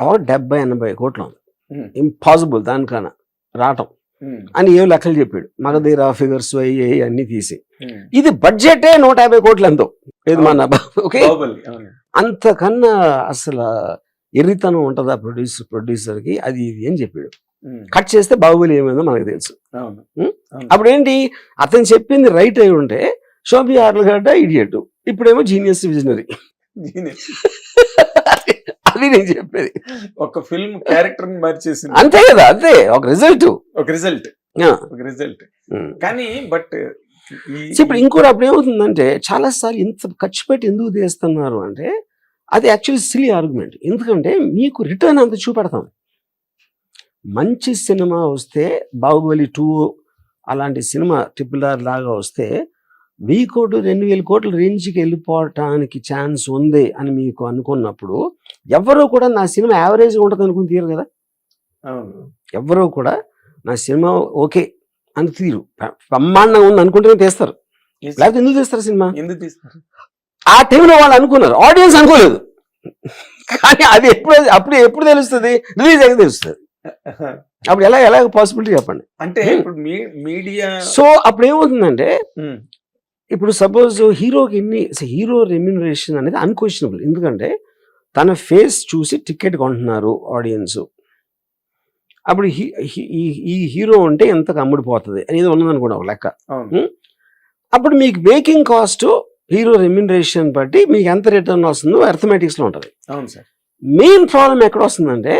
ఓ డెబ్బై ఎనభై కోట్లు. ఉంది. ఇంపాసిబుల్ దానికన్నా రావటం. అని ఏం లెక్కలు చెప్పాడు. మగధీర ఫిగర్స్ అయ్యి అన్ని తీసి. ఇది బడ్జెటే నూట యాభై కోట్లు ఎంతో. ఇది మన ఓకే? అంతకన్నా అసలు ఎర్రితనం ఉంటుందా ప్రొడ్యూసర్ ప్రొడ్యూసర్కి అది ఇది అని చెప్పాడు. కట్ చేస్తే బాహుబలి ఏమైందో మనకు తెలుసు. అప్పుడు ఏంటి అతను చెప్పింది రైట్ అయి ఉంటే షోబి ఆర్లగడ్డ ఇడియట్ ఇప్పుడేమో జీనియస్ విజనరీ. అది నేను చెప్పేది. ఒక ఫిల్మ్ క్యారెక్టర్ని మార్చేసింది. అంతే కదా అంతే. ఒక రిజల్ట్ ఒక రిజల్ట్ ఒక రిజల్ట్ కానీ బట్ ఇప్పుడు ఇంకోటి అప్పుడు ఏమవుతుందంటే చాలా సార్లు ఇంత ఖర్చు పెట్టి ఎందుకు తీస్తున్నారు అంటే అది యాక్చువల్లీ సిలీ ఆర్గ్యుమెంట్ ఎందుకంటే మీకు రిటర్న్ అంత చూపెడతాం. మంచి సినిమా వస్తే బాహుబలి టూ అలాంటి సినిమా ట్రిపుల్ ఆర్ లాగా వస్తే వెయ్యి కోట్లు రెండు వేల కోట్ల రేంజ్కి వెళ్ళిపోవటానికి ఛాన్స్ ఉంది అని మీకు అనుకున్నప్పుడు ఎవరో కూడా నా సినిమా యావరేజ్గా ఉంటుంది అనుకుని తీరు కదా? ఎవరో కూడా నా సినిమా ఓకే అని తీరు బ్ర- బ్రహ్మాండంగా ఉంది అనుకుంటేనే తీస్తారు. లేకపోతే ఎందుకు తీస్తారు సినిమా? ఎందుకు తీస్తారు? ఆ టైంలో వాళ్ళు అనుకున్నారు. ఆడియన్స్ అనుకోలేదు. కానీ అది ఎప్పుడు అప్పుడు ఎప్పుడు తెలుస్తుంది? రిలీజ్ అయితే తెలుస్తుంది. అప్పుడు ఎలా ఎలా పాసిబిలిటీ చెప్పండి? అంటే. ఇప్పుడు మీడియా సో అప్పుడు ఏమవుతుందంటే ఇప్పుడు సపోజ్ హీరోకి ఎన్ని హీరో రెమ్యునరేషన్ అనేది అన్క్వశ్చనబుల్ ఎందుకంటే తన ఫేస్ చూసి టికెట్ కొంటున్నారు ఆడియన్స్ అప్పుడు ఈ- ఈ హీరో ఉంటే ఎంతకు అమ్ముడిపోతుంది అనేది ఉన్నదనుకోండి ఒక లెక్క. అప్పుడు మీకు బేకింగ్ కాస్ట్ హీరో రెమ్యునరేషన్ బట్టి మీకు ఎంత రిటర్న్ వస్తుందో అర్థమెటిక్స్లో ఉంటుంది. అవును సార్. మెయిన్ ప్రాబ్లం ఎక్కడ వస్తుందంటే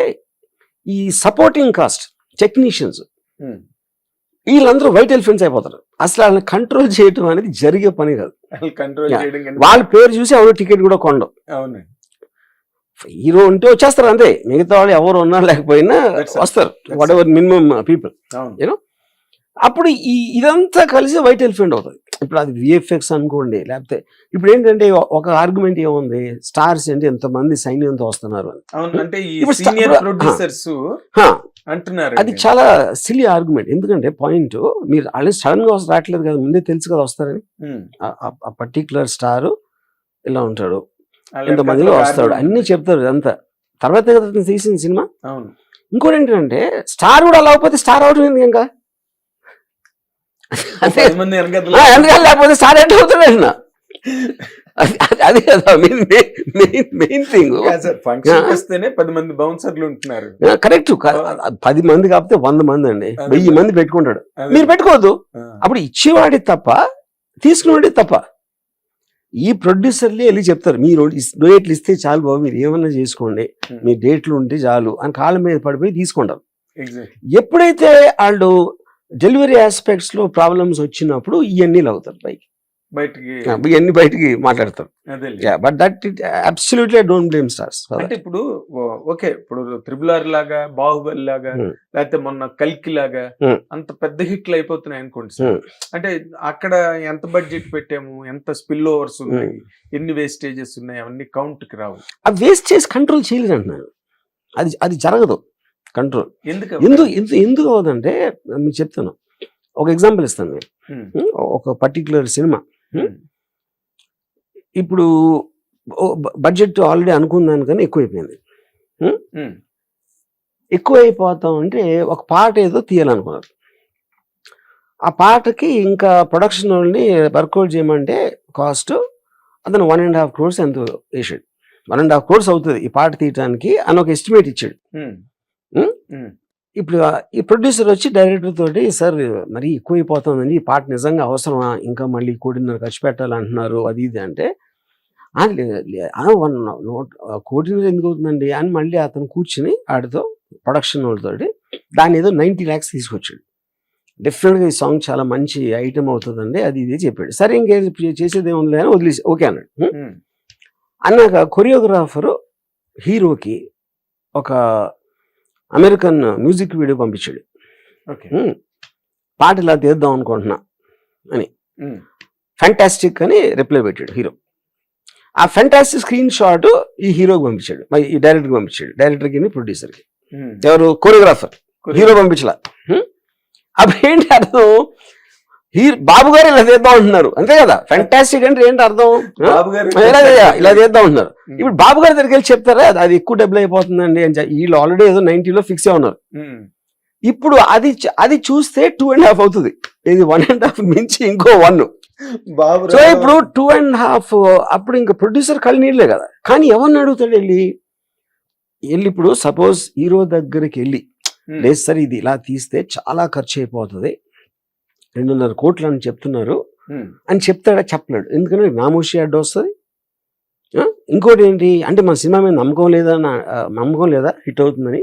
ఈ సపోర్టింగ్ కాస్ట్ టెక్నీషియన్స్. వీళ్ళందరూ వైట్ ఎలిఫెంట్స్ అయిపోతారు. అసలు వాళ్ళని కంట్రోల్ చేయడం అనేది జరిగే పని కాదు. కంట్రోల్. చేయడం వాళ్ళ పేరు చూసి ఎవరు టికెట్ కూడా కొండం అవును. హీరో ఉంటే వచ్చేస్తారు అంతే. మిగతా వాళ్ళు ఎవరు ఉన్నా లేకపోయినా. వస్తారు. వాట్ ఎవర్ మినిమం పీపుల్ అవును. అప్పుడు ఈ ఇదంతా కలిసి వైట్ ఎలిఫెంట్ అవుతుంది ఇప్పుడు అది విఎఫ్ఎక్స్ అనుకోండి లేకపోతే ఇప్పుడు ఏంటంటే ఒక ఆర్గ్యుమెంట్ ఏముంది? స్టార్స్ అంటే ఎంతమంది సైన్యంతో వస్తున్నారు అంటున్నారు అది చాలా సిలీ ఆర్గ్యుమెంట్ ఎందుకంటే పాయింట్ మీరు ఆల్రెడీ సడన్గా రావట్లేదు కదా ముందే తెలుసు కదా వస్తారని. ఆ- పర్టికులర్ స్టార్ ఇలా ఉంటాడు. వెనకాల వస్తాడు? అన్ని చెప్తారు అంతా తర్వాత కదా తీసిన సినిమా. ఇంకోటి ఏంటంటే స్టార్ కూడా అలా స్టార్ అవడం ఎందుకు ఇంకా? లేకపోతే స్టార్ ఎట్ అవుతాడు ఆయన అది- కదా మెయిన్ మెయిన్ థింగ్. వస్తేనే పది మంది బౌన్సర్లు ఉంటున్నారు. కరెక్ట్ పది మంది కాకపోతే వంద మంది అండి. వెయ్యి మంది పెట్టుకుంటాడు. మీరు పెట్టుకోవద్దు. అప్పుడు ఇచ్చేవాడి తప్ప తీసుకునేవాడి తప్ప. ఈ ప్రొడ్యూసర్లే వెళ్ళి చెప్తారు మీరు డేట్లు ఇస్తే చాలు బాబు మీరు ఏమన్నా చేసుకోండి. మీ డేట్లు ఉంటే చాలు. అని కాళ్ళ మీద పడిపోయి తీసుకుంటారు. Exactly. ఎప్పుడైతే వాళ్ళు డెలివరీ ఆస్పెక్ట్స్లో ప్రాబ్లమ్స్ వచ్చినప్పుడు ఇవన్నీ అవుతారు పైకి. బయటికి ఇవన్నీ బయటికి మాట్లాడతారు. But that it absolutely don't blame stars అంటే ఇప్పుడు ఓకే ఇప్పుడు త్రిబుల్ ఆర్ లాగా బాహుబలి లాగా Hmm. లేకపోతే మొన్న కల్కి లాగా Hmm. అంత పెద్ద హిట్లు అయిపోతున్నాయి అనుకోండి సార్. Hmm. అంటే అక్కడ ఎంత బడ్జెట్ పెట్టాము ఎంత స్పిల్ ఓవర్స్ ఉన్నాయి ఎన్ని వేస్టేజెస్ ఉన్నాయి అవన్నీ కౌంట్కి రావు. అవి వేస్ట్ చేసి కంట్రోల్ చేయలేదు అంటున్నాను అది అది జరగదు. కంట్రోల్. ఎందుకు? ఎందుకు ఎందుకు అవదంటే మీకు చెప్తాను. ఒక ఎగ్జాంపుల్ ఇస్తాను నేను? ఒక పర్టికులర్ సినిమా. ఇప్పుడు బడ్జెట్ ఆల్రెడీ అనుకున్నాను కానీ ఎక్కువైపోయింది. ఎక్కువ అయిపోతాం అంటే ఒక పాట ఏదో తీయాలనుకున్నారు. ఆ పాటకి ఇంకా ప్రొడక్షన్ వాళ్ళని వర్కౌట్ చేయమంటే కాస్ట్ అతను వన్ అండ్ హాఫ్ క్రోర్స్ ఎంత వేసాడు. వన్ అండ్ హాఫ్ క్రోర్స్ అవుతుంది ఈ పాట తీయడానికి అని ఒక ఎస్టిమేట్ ఇచ్చాడు. ఇప్పుడు ఈ ప్రొడ్యూసర్ వచ్చి డైరెక్టర్ తోటి సార్ మరి ఎక్కువైపోతుందండి ఈ పాట నిజంగా అవసరమా? ఇంకా మళ్ళీ కోటిన్నర ఖర్చు పెట్టాలంటున్నారు. అది ఇది అంటే "ఆ, లే- లే- ఆ, వన్ నోట్ కోటిన్నర ఎందుకు అవుతుందండి? అని మళ్ళీ అతను కూర్చుని ఆడితో ప్రొడక్షన్ వాళ్ళతోటి దాన్ని ఏదో నైంటీ ల్యాక్స్ తీసుకొచ్చాడు. డెఫినెట్గా ఈ సాంగ్ చాలా మంచి ఐటమ్ అవుతుందండి అది ఇది చెప్పాడు. సరే ఇంకే చేసేది ఏముంది అని వదిలేసి ఓకే అన్నాడు. అన్నాక కొరియోగ్రాఫరు హీరోకి ఒక అమెరికన్ మ్యూజిక్ వీడియో పంపించాడు. Okay. "హ్మ్, పాట ఇలా తీద్దాం అనుకుంటున్నా Hmm. ఫ్యాంటాస్టిక్ అని రిప్లై పెట్టాడు హీరో. ఆ ఫ్యాంటాస్టిక్ స్క్రీన్ షాట్ ఈ హీరోకి పంపించాడు. ఈ డైరెక్టర్కి పంపించాడు. డైరెక్టర్కి ప్రొడ్యూసర్కి. ఎవరు? కొరియోగ్రాఫర్. హీరో పంపించలా? అప్పుడు ఏంటి అర్థం? బాబు గారు ఇలా చేద్దాం అంటున్నారు. అంతే కదా? ఫెంటాస్టిక్ అంటే ఏంటి అర్థం? ఇలా ఇలా చేద్దాం అంటున్నారు. ఇప్పుడు బాబు గారి దగ్గరికి వెళ్ళి చెప్తారా? అది- ఎక్కువ డబ్బులు అయిపోతుందండి అని వీళ్ళు ఆల్రెడీ ఏదో నైన్టీలో ఫిక్స్ అయి ఉన్నారు. ఉమ్. ఇప్పుడు అది అది చూస్తే టూ అండ్ హాఫ్ అవుతుంది. ఇది వన్ అండ్ హాఫ్ మించి ఇంకో వన్ బాబు సో ఇప్పుడు టూ అండ్ హాఫ్ అప్పుడు ఇంకా ప్రొడ్యూసర్ కళ్ళు నీళ్ళే కదా. కానీ ఎవరిని అడుగుతాడు వెళ్ళి? వెళ్ళి ఇప్పుడు సపోజ్ హీరో దగ్గరికి వెళ్ళి. ఉమ్. లేదు సార్ ఇది ఇలా తీస్తే చాలా ఖర్చు అయిపోతుంది. రెండున్నర కోట్లు అని చెప్తున్నారు. అని చెప్తాడా? చెప్పలేడు. ఎందుకంటే నామోషి అడ్డు వస్తుంది? ఇంకోటి ఏంటి? అంటే మన సినిమా మీద నమ్మకం లేదా నమ్మకం లేదా? హిట్ అవుతుందని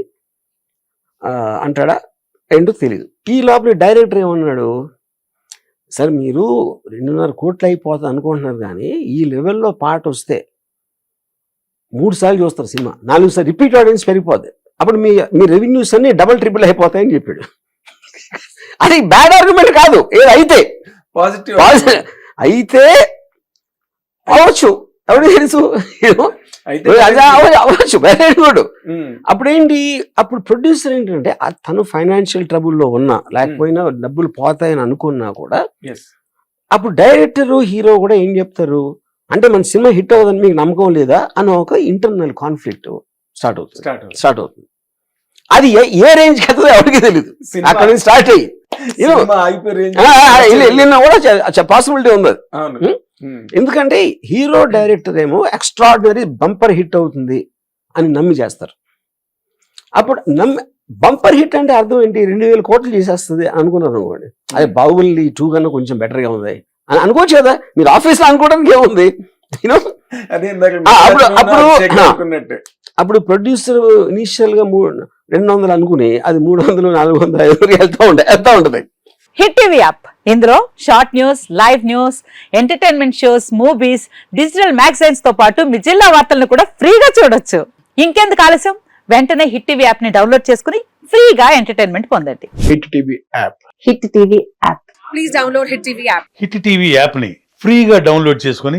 అంటాడా? ఏంటో తెలియదు ఈ లోపల డైరెక్టర్ ఏమన్నాడు? సార్ మీరు రెండున్నర కోట్లు అయిపోతుంది అనుకుంటున్నారు కానీ ఈ లెవెల్లో పాట వస్తే మూడు సార్లు చూస్తారు సినిమా. నాలుగు సార్లు రిపీట్ ఆడియన్స్ పెరిగిపోద్ది. అప్పుడు మీ మీ రెవెన్యూస్ అన్ని డబల్ ట్రిపుల్ అయిపోతాయని చెప్పాడు. అది బ్యాడ్ ఆర్గ్యుమెంట్ కాదు. ఏది అయితే. పాజిటివ్ అయితే అవ్వచ్చు. ఎవరికి తెలుసు? అవ్వచ్చు. Very good um. అప్పుడేంటి? అప్పుడు ప్రొడ్యూసర్ ఏంటంటే తను ఫైనాన్షియల్ ట్రబుల్లో ఉన్నా లేకపోయినా డబ్బులు పోతాయని అనుకున్నా కూడా. అప్పుడు డైరెక్టర్ హీరో కూడా ఏం చెప్తారు? అంటే మన సినిమా హిట్ అవ్వదని మీకు నమ్మకం లేదా? అని ఒక ఇంటర్నల్ కాన్ఫ్లిక్ట్ స్టార్ట్ అవుతుంది. స్టార్ట్ అవుతుంది. అది ఏ రేంజ్ అవుతుందో ఎవరికి తెలియదు అక్కడ నుంచి స్టార్ట్ అయ్యి. వెళ్ళినా కూడా పాసిబిలిటీ ఉంది. ఎందుకంటే హీరో డైరెక్టర్ ఏమో ఎక్స్ట్రాడినరీ బంపర్ హిట్ అవుతుంది అని నమ్మి చేస్తారు. అప్పుడు నమ్మి బంపర్ హిట్ అంటే అర్థం ఏంటి? రెండు వేల కోట్లు చేసేస్తుంది అని అనుకున్నారు అనుకోండి. అదే బాహుబలి టూ కన్నా కొంచెం బెటర్గా ఉంది. అని అనుకోవచ్చు కదా. మీరు ఆఫీస్లో అనుకోవడానికి ఏముంది? అప్పుడు- అప్పుడు-. అప్పుడు ప్రొడ్యూసర్ ఇనిషియల్గా మూడు రెండు వందలు అనుకుని అది మూడు వందలు నాలుగు వందలు ఐదు వందలు వెళ్తా ఉంటాయి వెళ్తా ఉంటది. Hit TV app. ఇందులో short news live news entertainment shows movies digital మ్యాగజైన్స్తో పాటు మీ జిల్లా వార్తలను కూడా ఫ్రీగా చూడొచ్చు. ఇంకెందుకు ఆలస్యం? వెంటనే హిట్ టీవీ యాప్ని డౌన్లోడ్ చేసుకుని ఫ్రీగా ఎంటర్టైన్మెంట్ పొందండి. Hit TV app. Hit TV app. Please download Hit TV app. Hit TV యాప్ని ఫ్రీగా డౌన్లోడ్ చేసుకొని